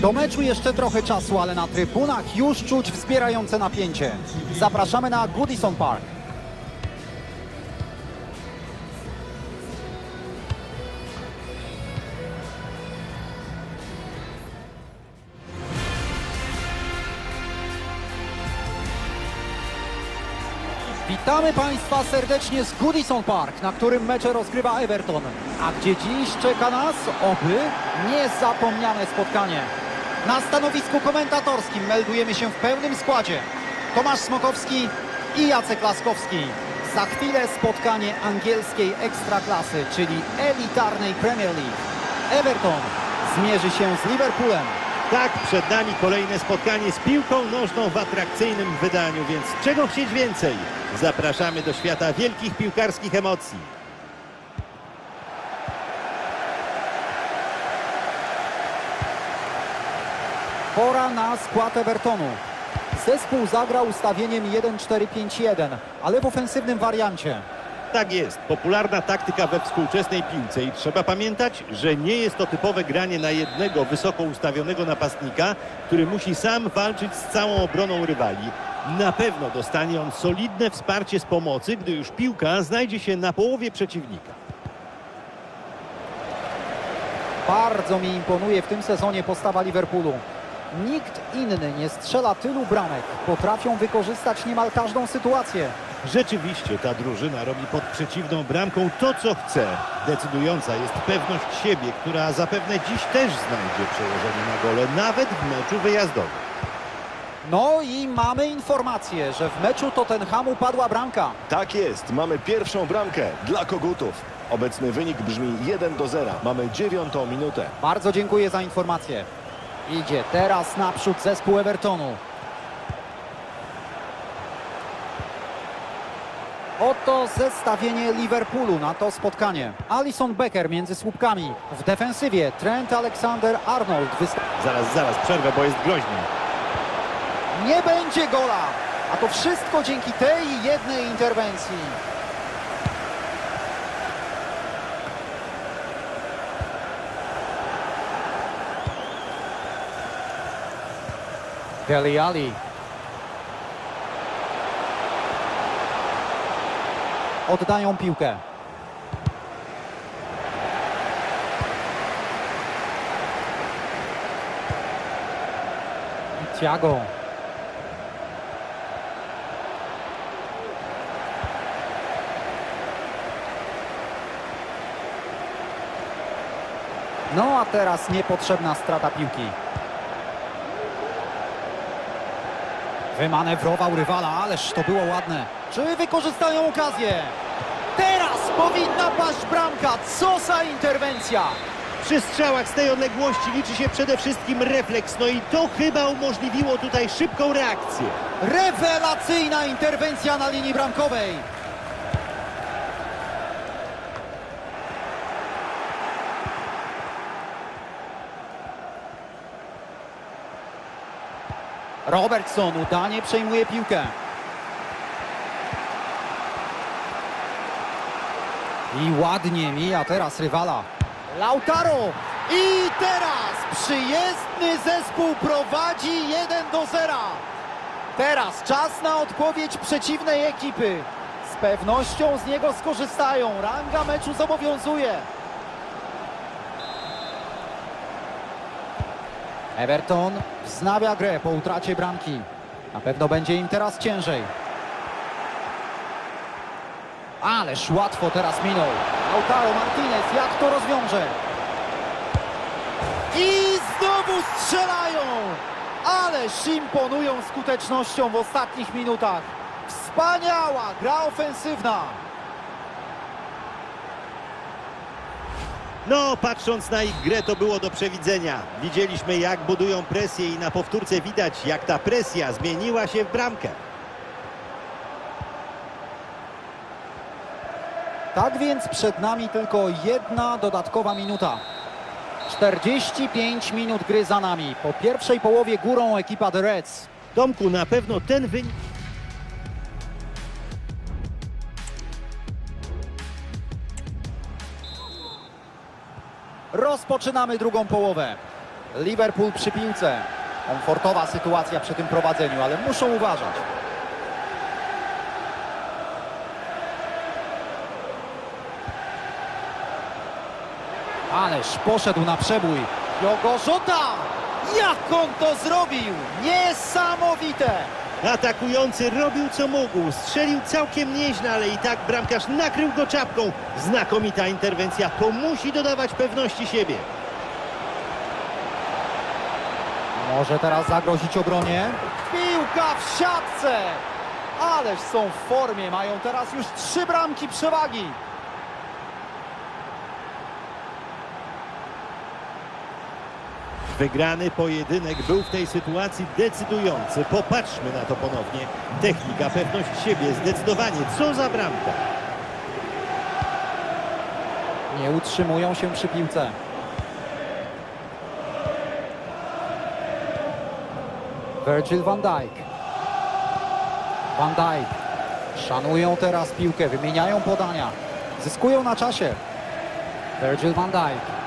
Do meczu jeszcze trochę czasu, ale na trybunach już czuć wzbierające napięcie. Zapraszamy na Goodison Park. Witamy Państwa serdecznie z Goodison Park, na którym mecze rozgrywa Everton. A gdzie dziś czeka nas, oby, niezapomniane spotkanie. Na stanowisku komentatorskim meldujemy się w pełnym składzie. Tomasz Smokowski i Jacek Laskowski. Za chwilę spotkanie angielskiej ekstraklasy, czyli elitarnej Premier League. Everton zmierzy się z Liverpoolem. Tak, przed nami kolejne spotkanie z piłką nożną w atrakcyjnym wydaniu, więc czego chcieć więcej? Zapraszamy do świata wielkich piłkarskich emocji. Pora na skład Evertonu. Zespół zagrał ustawieniem 1-4-5-1, ale w ofensywnym wariancie. Tak jest, popularna taktyka we współczesnej piłce i trzeba pamiętać, że nie jest to typowe granie na jednego wysoko ustawionego napastnika, który musi sam walczyć z całą obroną rywali. Na pewno dostanie on solidne wsparcie z pomocy, gdy już piłka znajdzie się na połowie przeciwnika. Bardzo mi imponuje w tym sezonie postawa Liverpoolu. Nikt inny nie strzela tylu bramek. Potrafią wykorzystać niemal każdą sytuację. Rzeczywiście ta drużyna robi pod przeciwną bramką to, co chce. Decydująca jest pewność siebie, która zapewne dziś też znajdzie przełożenie na gole, nawet w meczu wyjazdowym. No i mamy informację, że w meczu Tottenhamu padła bramka. Tak jest, mamy pierwszą bramkę dla Kogutów. Obecny wynik brzmi 1 do 0. Mamy dziewiątą minutę. Bardzo dziękuję za informację. Idzie teraz naprzód zespół Evertonu. Oto zestawienie Liverpoolu na to spotkanie. Alison Becker między słupkami. W defensywie Trent Alexander-Arnold. Zaraz, zaraz, przerwę, bo jest groźnie. Nie będzie gola! A to wszystko dzięki tej jednej interwencji. Deli Ali. Oddają piłkę. Thiago. No a teraz niepotrzebna strata piłki. Wymanewrował rywala, ależ to było ładne. Czy wykorzystają okazję? Teraz powinna paść bramka. Co za interwencja! Przy strzałach z tej odległości liczy się przede wszystkim refleks, no i to chyba umożliwiło tutaj szybką reakcję. Rewelacyjna interwencja na linii bramkowej. Robertson udanie przejmuje piłkę. I ładnie mija teraz rywala. Lautaro! I teraz przyjezdny zespół prowadzi 1 do 0. Teraz czas na odpowiedź przeciwnej ekipy. Z pewnością z niego skorzystają. Ranga meczu zobowiązuje. Everton wznawia grę po utracie bramki. Na pewno będzie im teraz ciężej. Ależ łatwo teraz minął. Lautaro Martinez, jak to rozwiąże? I znowu strzelają! Ależ imponują skutecznością w ostatnich minutach. Wspaniała gra ofensywna. No, patrząc na ich grę, to było do przewidzenia. Widzieliśmy, jak budują presję i na powtórce widać, jak ta presja zmieniła się w bramkę. Tak więc przed nami tylko jedna dodatkowa minuta. 45 minut gry za nami. Po pierwszej połowie górą ekipa The Reds. Tomku, na pewno ten wynik... Rozpoczynamy drugą połowę. Liverpool przy piłce. Komfortowa sytuacja przy tym prowadzeniu, ale muszą uważać. Ależ poszedł na przebój. Jogo! Jak on to zrobił? Niesamowite! Atakujący robił co mógł, strzelił całkiem nieźle, ale i tak bramkarz nakrył go czapką. Znakomita interwencja, to musi dodawać pewności siebie. Może teraz zagrozić obronie. Piłka w siatce! Ależ są w formie, mają teraz już trzy bramki przewagi. Wygrany pojedynek był w tej sytuacji decydujący. Popatrzmy na to ponownie. Technika, pewność siebie, zdecydowanie. Co za bramka. Nie utrzymują się przy piłce. Virgil van Dijk. Van Dijk. Szanują teraz piłkę, wymieniają podania. Zyskują na czasie. Virgil van Dijk.